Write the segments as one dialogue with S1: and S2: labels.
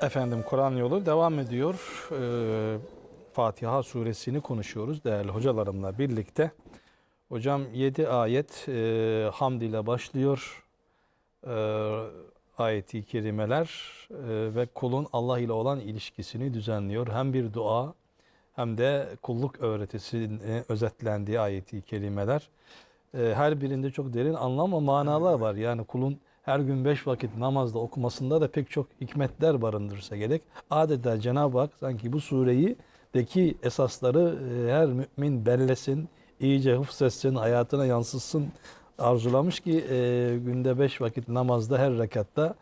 S1: Efendim Kur'an yolu devam ediyor. Ee, Fatiha suresini konuşuyoruz değerli hocalarımla birlikte. Hocam 7 ayet e, hamd ile başlıyor. Ee, ayeti kerimeler e, ve kulun Allah ile olan ilişkisini düzenliyor. Hem bir dua hem de kulluk öğretisinin özetlendiği ayeti kerimeler. Ee, her birinde çok derin anlam ve manalar var. Yani kulun her gün beş vakit namazda okumasında da pek çok hikmetler barındırsa gerek. Adeta Cenab-ı Hak sanki bu sureyi deki esasları e, her mümin bellesin, iyice hıfzetsin, hayatına yansıtsın arzulamış ki e, günde beş vakit namazda her rekatta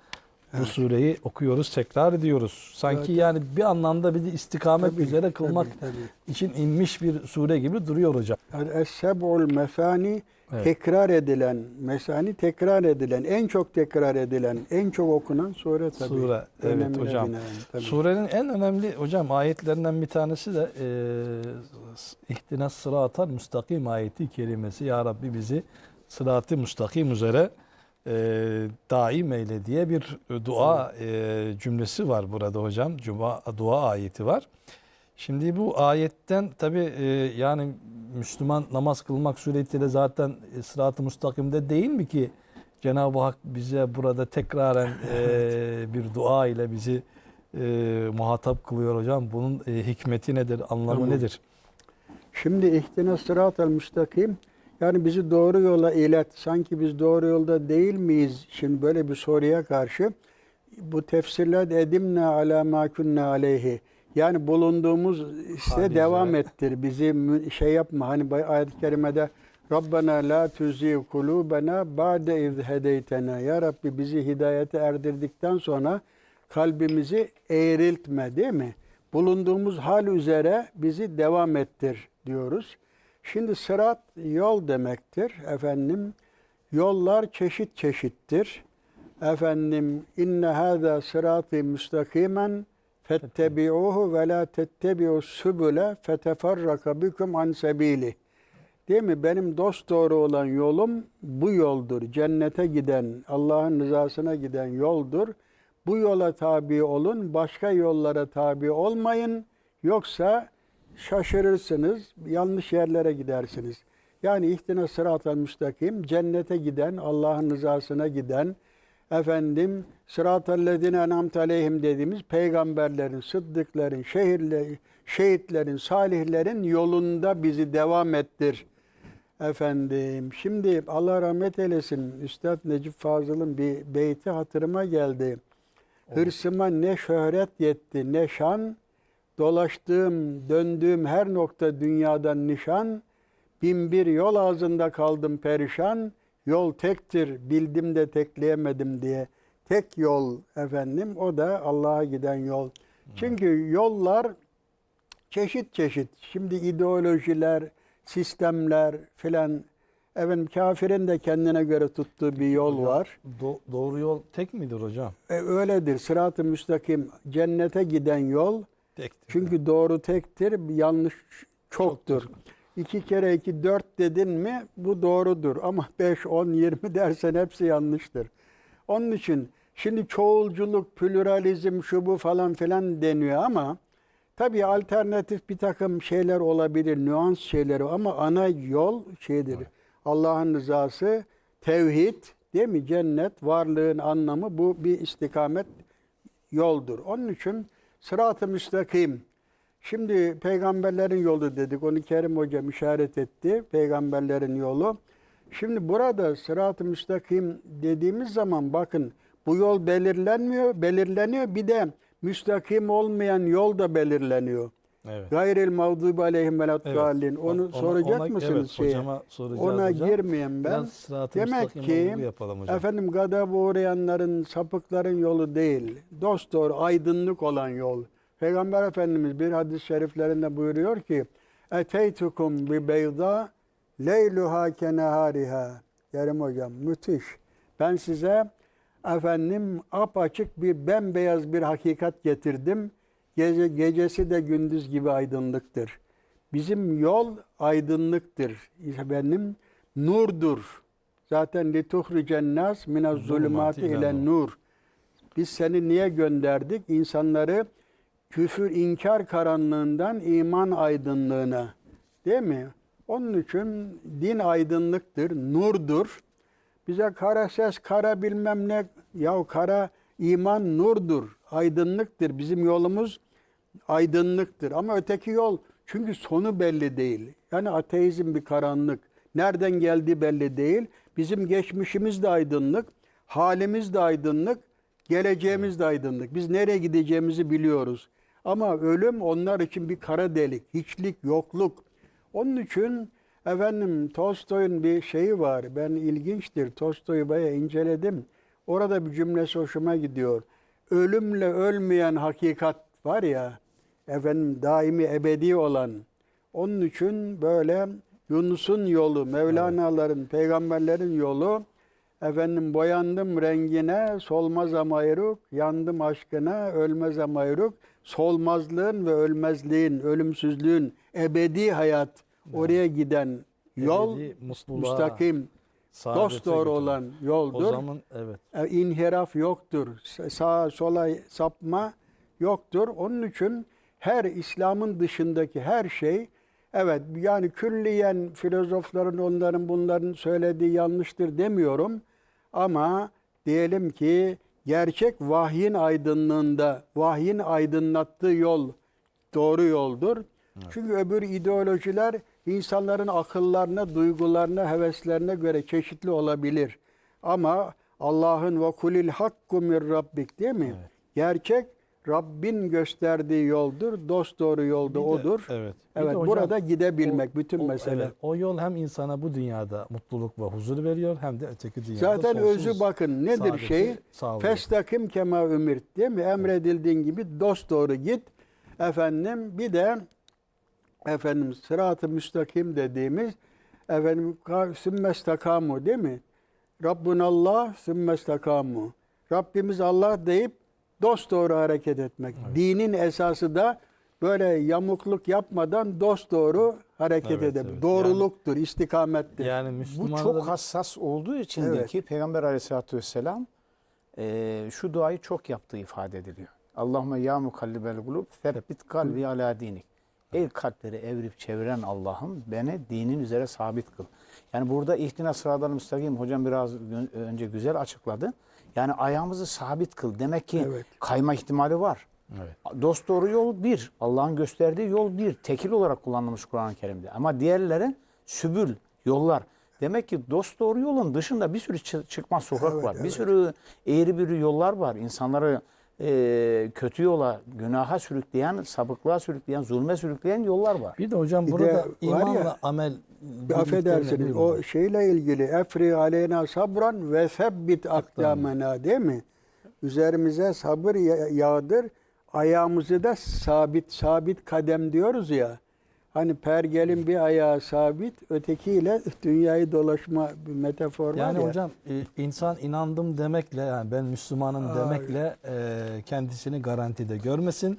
S1: bu sureyi okuyoruz, tekrar ediyoruz. Sanki
S2: Evet.
S1: yani bir anlamda bizi istikamet
S2: Tabii,
S1: üzere kılmak
S2: tabii, tabii.
S1: için inmiş bir sure gibi duruyor hocam.
S2: Yani Es-seb'ul mesani
S1: Evet.
S2: tekrar edilen, mesani tekrar edilen, en çok tekrar edilen, en çok okunan sure tabii.
S1: Sure, evet hocam.
S2: binaen, tabii.
S1: Surenin en önemli hocam ayetlerinden bir tanesi de e, ihtinas sıratal müstakim ayeti kerimesi. Ya Rabbi bizi sıratı müstakim üzere e, daim eyle diye bir dua e, cümlesi var burada hocam. Cuma, dua ayeti var. Şimdi bu ayetten tabi yani Müslüman namaz kılmak suretiyle zaten e, sırat-ı müstakimde değil mi ki Cenab-ı Hak bize burada tekraren e, bir dua ile bizi e, muhatap kılıyor hocam. Bunun e, hikmeti nedir, anlamı
S2: Tamam.
S1: nedir?
S2: Şimdi ihtine sıratel müstakim yani bizi doğru yola ilet. Sanki biz doğru yolda değil miyiz? Şimdi böyle bir soruya karşı bu tefsirler edimne ala ma kunna aleyhi. Yani bulunduğumuz ise
S1: Hal
S2: devam ettir. Bizi şey yapma. Hani ayet-i kerimede Rabbena la tuzi kulubena ba'de iz hedeytena. Ya Rabbi bizi hidayete erdirdikten sonra kalbimizi eğriltme değil mi? Bulunduğumuz hal üzere bizi devam ettir diyoruz. Şimdi sırat yol demektir efendim. Yollar çeşit çeşittir. Efendim inne hâzâ sıratı müstakimen fettebi'uhu ve la tettebi'u sübüle feteferraka bikum an sebili. Değil mi? Benim dost doğru olan yolum bu yoldur. Cennete giden, Allah'ın rızasına giden yoldur. Bu yola tabi olun, başka yollara tabi olmayın. Yoksa şaşırırsınız, yanlış yerlere gidersiniz. Yani ihtine sıratel müstakim, cennete giden, Allah'ın rızasına giden, efendim sıratellezine enamte aleyhim dediğimiz peygamberlerin, sıddıkların, şehirlerin, şehitlerin, salihlerin yolunda bizi devam ettir. Efendim şimdi Allah rahmet eylesin Üstad Necip Fazıl'ın bir beyti hatırıma geldi. Hırsıma ne şöhret yetti ne şan, dolaştığım döndüğüm her nokta dünyadan nişan, bin bir yol ağzında kaldım perişan, yol tektir bildim de tekleyemedim diye. Tek yol efendim o da Allah'a giden yol. Çünkü yollar çeşit çeşit. Şimdi ideolojiler, sistemler filan efendim kafirin de kendine göre tuttuğu bir yol
S1: Hocam,
S2: var.
S1: do- doğru yol tek midir hocam?
S2: E, öyledir. Sırat-ı müstakim cennete giden yol.
S1: Tektir.
S2: Çünkü doğru tektir, yanlış çoktur. İki kere iki dört dedin mi bu doğrudur. Ama beş, on, yirmi dersen hepsi yanlıştır. Onun için şimdi çoğulculuk, pluralizm, şu bu falan filan deniyor ama tabii alternatif bir takım şeyler olabilir, nüans şeyleri ama ana yol şeydir. Allah'ın rızası, tevhid, değil mi? Cennet, varlığın anlamı bu bir istikamet yoldur. Onun için sırat-ı müstakim. Şimdi peygamberlerin yolu dedik. Onu Kerim Hocam işaret etti. Peygamberlerin yolu. Şimdi burada sırat-ı müstakim dediğimiz zaman bakın bu yol belirlenmiyor, belirleniyor. Bir de müstakim olmayan yol da belirleniyor.
S1: Evet.
S2: Gayril mağdubi aleyhim ve
S1: Evet.
S2: Onu
S1: Ona-
S2: soracak
S1: ona-
S2: mısınız
S1: evet,
S2: şeye?
S1: hocama
S2: Ona
S1: hocam.
S2: girmeyeyim ben. Demek ki
S1: yapalım hocam.
S2: efendim gadab uğrayanların, sapıkların yolu değil. Dost doğru aydınlık olan yol. Peygamber Efendimiz bir hadis-i şeriflerinde buyuruyor ki Eteytukum bi beyda leyluha kenehariha. Kerim hocam müthiş. Ben size efendim apaçık bir bembeyaz bir hakikat getirdim. Gece, gecesi de gündüz gibi aydınlıktır. Bizim yol aydınlıktır. Efendim nurdur. Zaten lituhricen nas minez zulümati ile nur. Biz seni niye gönderdik? İnsanları küfür, inkar karanlığından iman aydınlığına. Değil mi? Onun için din aydınlıktır, nurdur. Bize kara ses, kara bilmem ne, ya kara iman nurdur, aydınlıktır. Bizim yolumuz aydınlıktır. Ama öteki yol çünkü sonu belli değil. Yani ateizm bir karanlık. Nereden geldiği belli değil. Bizim geçmişimiz de aydınlık, halimiz de aydınlık, geleceğimiz de aydınlık. Biz nereye gideceğimizi biliyoruz. Ama ölüm onlar için bir kara delik, hiçlik, yokluk. Onun için efendim Tolstoy'un bir şeyi var. Ben ilginçtir. Tolstoy'u bayağı inceledim. Orada bir cümlesi hoşuma gidiyor. Ölümle ölmeyen hakikat var ya, efendim daimi ebedi olan. Onun için böyle Yunus'un yolu, Mevlana'ların, peygamberlerin yolu efendim boyandım rengine, solmaz amayruk, yandım aşkına, ölmez amayruk. Solmazlığın ve ölmezliğin, ölümsüzlüğün, ebedi hayat oraya giden yol
S1: Ebedi
S2: müstakim, dost doğru olan yoldur.
S1: O zaman evet.
S2: E, inhiraf yoktur. Sağa sola sapma yoktur. Onun için her İslam'ın dışındaki her şey evet yani külliyen filozofların onların bunların söylediği yanlıştır demiyorum. Ama diyelim ki gerçek vahyin aydınlığında, vahyin aydınlattığı yol doğru yoldur. Çünkü öbür ideolojiler insanların akıllarına, duygularına, heveslerine göre çeşitli olabilir. Ama Allah'ın ve kulil hakku min rabbik değil mi? Gerçek Rabbin gösterdiği yoldur. Dost doğru yolda
S1: Bir de-
S2: odur.
S1: Evet.
S2: Evet,
S1: hocam,
S2: burada gidebilmek
S1: o-
S2: bütün
S1: o-
S2: mesele.
S1: evet, o yol hem insana bu dünyada mutluluk ve huzur veriyor hem de öteki dünyada
S2: Zaten özü bakın nedir
S1: saadeti
S2: şey?
S1: sağlıyor.
S2: Festakim kema ümirt değil mi? Emredildiğin gibi dost doğru git. Efendim bir de efendim sırat-ı müstakim dediğimiz efendim sümmestakamu değil mi? Rabbunallah sümmestakamu. Rabbimiz Allah deyip dost doğru hareket etmek. Dinin esası da böyle yamukluk yapmadan dost doğru hareket
S1: Evet,
S2: edebilmek.
S1: evet.
S2: Doğruluktur, istikamettir.
S1: Yani
S3: Bu
S1: Müslümanlar
S3: çok hassas olduğu için
S2: Evet.
S3: ki Peygamber aleyhissalatü vesselam e, şu duayı çok yaptığı ifade ediliyor. Allahümme ya mukallibel kulub febbit kalbi ala dinik. Ey kalpleri evrip çeviren Allah'ım beni dinin üzere sabit kıl. Yani burada ihtina sıradan müstakim hocam biraz önce güzel açıkladı. Yani ayağımızı sabit kıl. Demek ki
S2: Evet.
S3: kayma ihtimali var.
S1: Evet.
S3: Dost doğru yol bir. Allah'ın gösterdiği yol bir. Tekil olarak kullanılmış Kur'an-ı Kerim'de. Ama diğerleri sübül, yollar. Demek ki dost doğru yolun dışında bir sürü çı- çıkmaz sokak
S2: Evet,
S3: var. Bir
S2: evet.
S3: sürü eğri büğrü yollar var. İnsanları e, kötü yola, günaha sürükleyen, sapıklığa sürükleyen, zulme sürükleyen yollar var.
S1: Bir de hocam
S2: Bir de
S1: burada
S2: var
S1: imanla
S2: ya,
S1: amel
S2: affedersiniz o şeyle ilgili efri aleyna sabran ve sebbit akdamena değil mi? Üzerimize sabır ya- yağdır. Ayağımızı da sabit sabit kadem diyoruz ya. Hani pergelin bir ayağı sabit, ötekiyle dünyayı dolaşma bir metafor
S1: Yani
S2: var ya.
S1: hocam e, insan inandım demekle yani ben Müslümanım
S2: Aa,
S1: demekle e, kendisini garantide görmesin.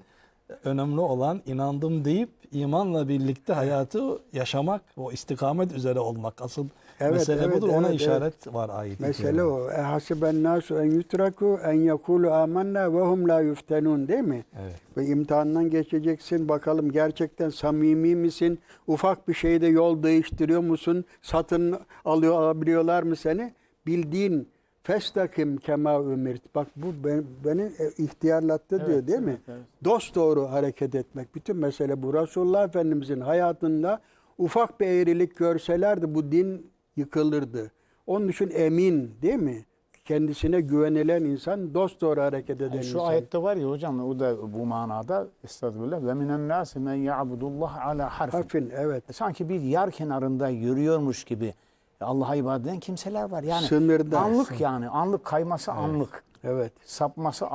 S1: Önemli olan inandım deyip imanla birlikte hayatı yaşamak, o istikamet üzere olmak. Asıl
S2: Evet,
S1: mesele
S2: evet,
S1: budur. Ona
S2: evet,
S1: işaret var ayet
S2: Mesele o. E hasiben nasu en yutraku en yekulu amanna ve hum la yuftenun değil mi?
S1: Evet.
S2: Ve imtihandan geçeceksin. Bakalım gerçekten samimi misin? Ufak bir şeyde yol değiştiriyor musun? Satın alıyor alabiliyorlar mı seni? Bildiğin festakim kema ümirt. Bak bu beni, beni ihtiyarlattı diyor değil mi? Dost doğru hareket etmek. Bütün mesele bu. Resulullah Efendimizin hayatında ufak bir eğrilik görselerdi bu din yıkılırdı. Onun için emin değil mi? Kendisine güvenilen insan dost doğru hareket eden
S3: Yani şu
S2: insan.
S3: ayette var ya hocam o da bu manada estağfurullah ve minen nasi men ya'budullah ala harfin.
S2: Harfin evet.
S3: sanki bir yar kenarında yürüyormuş gibi Allah'a ibadet eden kimseler var. Yani
S2: Sınırda.
S3: anlık yani anlık kayması anlık.
S2: Evet.
S3: Sapması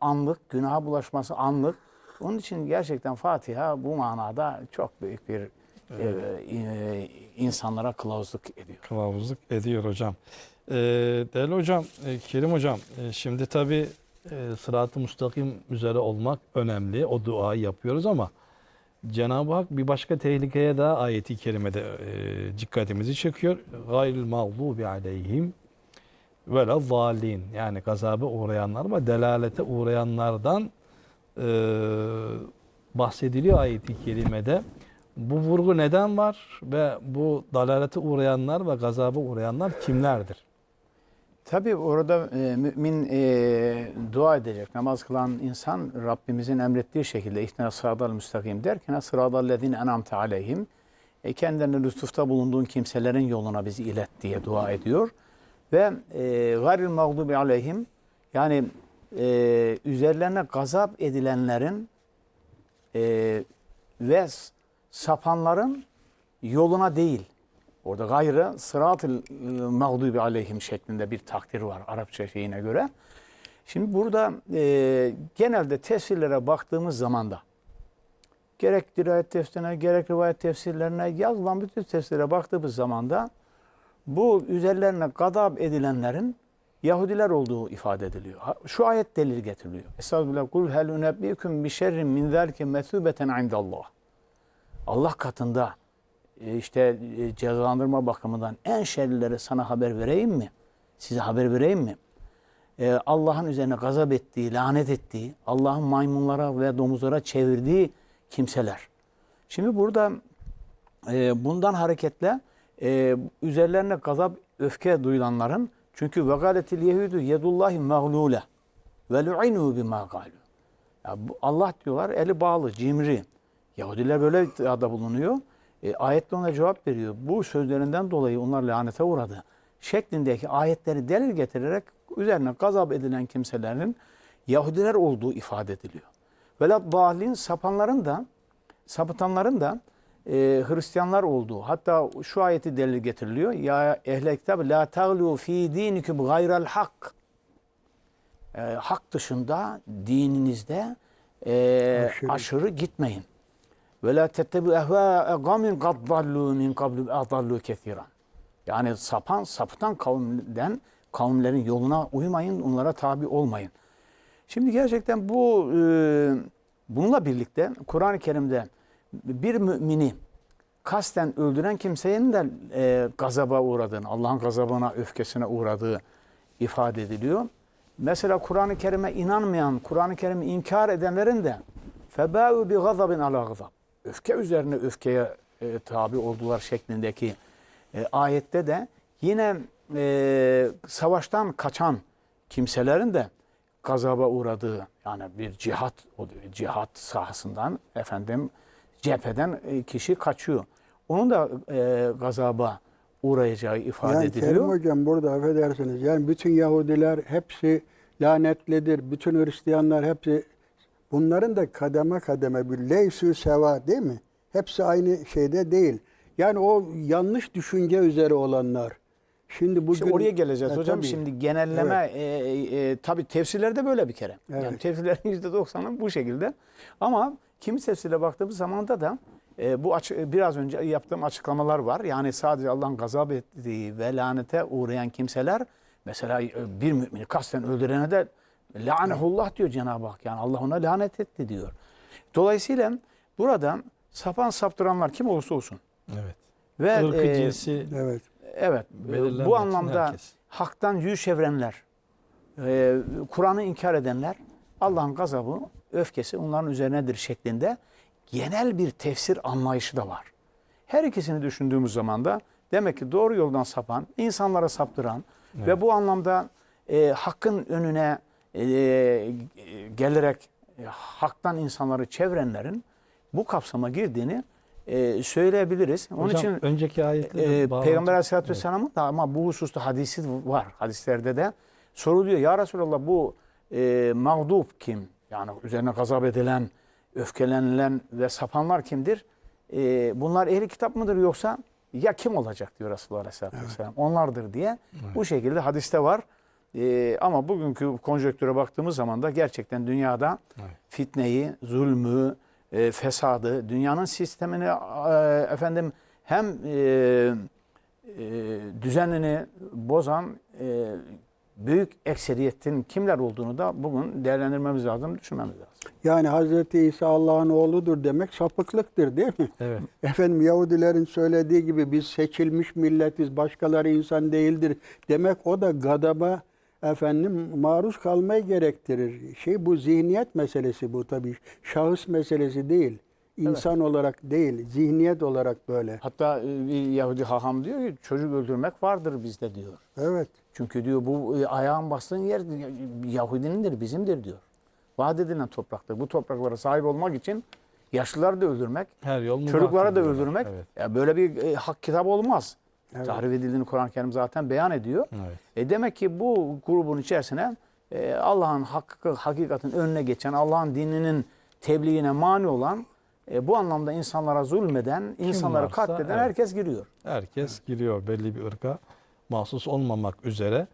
S3: anlık, günaha bulaşması anlık. Onun için gerçekten Fatiha bu manada çok büyük bir e, e, insanlara kılavuzluk ediyor.
S1: Kılavuzluk ediyor hocam. Ee, değerli hocam, e, Kerim hocam, e, şimdi tabii e, sırat-ı müstakim üzere olmak önemli. O duayı yapıyoruz ama Cenab-ı Hak bir başka tehlikeye daha ayeti kerimede e, dikkatimizi çekiyor. Gayril mağlubi aleyhim ve la zalin yani gazaba uğrayanlar ve delalete uğrayanlardan e, bahsediliyor ayet-i kerimede. Bu vurgu neden var ve bu dalalete uğrayanlar ve gazaba uğrayanlar kimlerdir?
S3: Tabi orada e, mümin e, dua edecek, namaz kılan insan Rabbimizin emrettiği şekilde ihtina sıradal müstakim derken sıradal lezine enamte aleyhim e, kendilerine lütufta bulunduğun kimselerin yoluna bizi ilet diye dua ediyor. Ve e, gayril mağdubi aleyhim yani e, üzerlerine gazap edilenlerin e, ve sapanların yoluna değil. Orada gayrı sırat-ı mağdubi aleyhim şeklinde bir takdir var Arapça şeyine göre. Şimdi burada e, genelde tefsirlere baktığımız zaman da gerek dirayet tefsirine gerek rivayet tefsirlerine yazılan bütün tefsirlere baktığımız zaman da bu üzerlerine gadab edilenlerin Yahudiler olduğu ifade ediliyor. Şu ayet delil getiriliyor. Estağfirullah. Kul hel unebbikum bi şerrin min zalike mesubeten indallah. Allah katında e, işte e, cezalandırma bakımından en şerlileri sana haber vereyim mi? Size haber vereyim mi? E, Allah'ın üzerine gazap ettiği, lanet ettiği, Allah'ın maymunlara ve domuzlara çevirdiği kimseler. Şimdi burada bundan hareketle üzerlerine gazap, öfke duyulanların çünkü vegaletil yehudu yedullahi mağlule ve lu'inu bima galu. Allah diyorlar eli bağlı, cimri. Yahudiler böyle iddiada bulunuyor. E, ayette ona cevap veriyor. Bu sözlerinden dolayı onlar lanete uğradı. Şeklindeki ayetleri delil getirerek üzerine gazap edilen kimselerin Yahudiler olduğu ifade ediliyor. Velat bahlin sapanların da sapıtanların da e, Hristiyanlar olduğu. Hatta şu ayeti delil getiriliyor. Ya ehle kitab la taglu fi dinikum gayral hak. E, hak dışında dininizde e,
S2: Aşırı.
S3: aşırı. gitmeyin. Ve la tettebu ehvâe gamin kad dallu min kablu adallu kethiran. Yani sapan, sapıtan kavimden kavimlerin yoluna uymayın, onlara tabi olmayın. Şimdi gerçekten bu e, bununla birlikte Kur'an-ı Kerim'de bir mümini kasten öldüren kimsenin de e, gazaba uğradığını, Allah'ın gazabına, öfkesine uğradığı ifade ediliyor. Mesela Kur'an-ı Kerim'e inanmayan, Kur'an-ı Kerim'i inkar edenlerin de febâ'u bi gazabin ala gazab. Öfke üzerine öfkeye e, tabi oldular şeklindeki e, ayette de yine e, savaştan kaçan kimselerin de gazaba uğradığı yani bir cihat. Cihat sahasından efendim cepheden e, kişi kaçıyor. Onun da e, gazaba uğrayacağı ifade
S2: Yani Kerim
S3: ediliyor.
S2: Hocam burada affedersiniz. Yani bütün Yahudiler hepsi lanetlidir. Bütün Hristiyanlar hepsi bunların da kademe kademe bir leysü seva değil mi? Hepsi aynı şeyde değil. Yani o yanlış düşünce üzere olanlar. Şimdi bugün
S3: İşte oraya geleceğiz
S2: E,
S3: hocam.
S2: tabii.
S3: Şimdi genelleme e, e, e, tabii tefsirlerde böyle bir kere. Yani
S2: Evet.
S3: tefsirlerin %90'ı bu şekilde. Ama kimi tefsirle baktığımız zamanda da e, bu açı- biraz önce yaptığım açıklamalar var. Yani sadece Allah'ın gazap ettiği ve lanete uğrayan kimseler mesela e, bir mümini kasten öldürene de lanehullah diyor Cenab-ı Hak. Yani Allah ona lanet etti diyor. Dolayısıyla burada sapan saptıranlar kim olursa olsun
S1: Evet.
S3: ve
S1: Irkı
S3: e,
S1: cinsi
S2: evet.
S3: Evet. Bu anlamda
S1: herkes.
S3: haktan yüz çevirenler, e, Kur'an'ı inkar edenler, Allah'ın gazabı, öfkesi onların üzerinedir şeklinde genel bir tefsir anlayışı da var. Her ikisini düşündüğümüz zaman da demek ki doğru yoldan sapan, insanlara saptıran ve bu anlamda e, hakkın önüne e, gelerek e, haktan insanları çevirenlerin bu kapsama girdiğini e, söyleyebiliriz. Onun
S1: Hocam,
S3: için
S1: önceki ayetleri
S3: ee,
S1: bağlantı-
S3: Peygamber Aleyhisselatü
S1: Evet.
S3: Vesselam'ın da ama bu hususta hadisi var. Hadislerde de soruluyor. Ya Resulallah bu e, mağdub kim? Yani üzerine gazap edilen, öfkelenilen ve sapanlar kimdir? E, bunlar ehli kitap mıdır yoksa ya kim olacak diyor Resulullah Aleyhisselatü Vesselam. Onlardır diye bu şekilde hadiste var. E, ama bugünkü konjonktüre baktığımız zaman da gerçekten dünyada
S1: Evet.
S3: fitneyi, zulmü, e, fesadı, dünyanın sistemini e, efendim hem e, e, düzenini bozan e, büyük ekseriyetin kimler olduğunu da bugün değerlendirmemiz lazım, düşünmemiz lazım.
S2: Yani Hazreti İsa Allah'ın oğludur demek sapıklıktır değil mi?
S1: Evet.
S2: Efendim Yahudilerin söylediği gibi biz seçilmiş milletiz, başkaları insan değildir demek o da gadaba efendim maruz kalmayı gerektirir. Şey bu zihniyet meselesi bu tabii. Şahıs meselesi değil. İnsan olarak değil, zihniyet olarak böyle.
S3: Hatta e, bir Yahudi haham diyor ki çocuk öldürmek vardır bizde diyor.
S2: Evet.
S3: Çünkü diyor bu e, ayağın bastığın yer Yahudinindir, bizimdir diyor. Vaat edilen topraktır. Bu topraklara sahip olmak için yaşlıları da öldürmek,
S1: Her yol
S3: çocuklara da öldürmek.
S1: Evet.
S3: Ya böyle bir e, hak kitap olmaz.
S2: Evet.
S3: Tahrif edildiğini Kur'an-ı Kerim zaten beyan ediyor.
S1: Evet.
S3: E demek ki bu grubun içerisine e, Allah'ın hakkı, hakikatin önüne geçen, Allah'ın dininin tebliğine mani olan, e, bu anlamda insanlara zulmeden, insanları
S1: varsa,
S3: katleden
S1: evet.
S3: herkes giriyor.
S1: Herkes giriyor belli bir ırka mahsus olmamak üzere.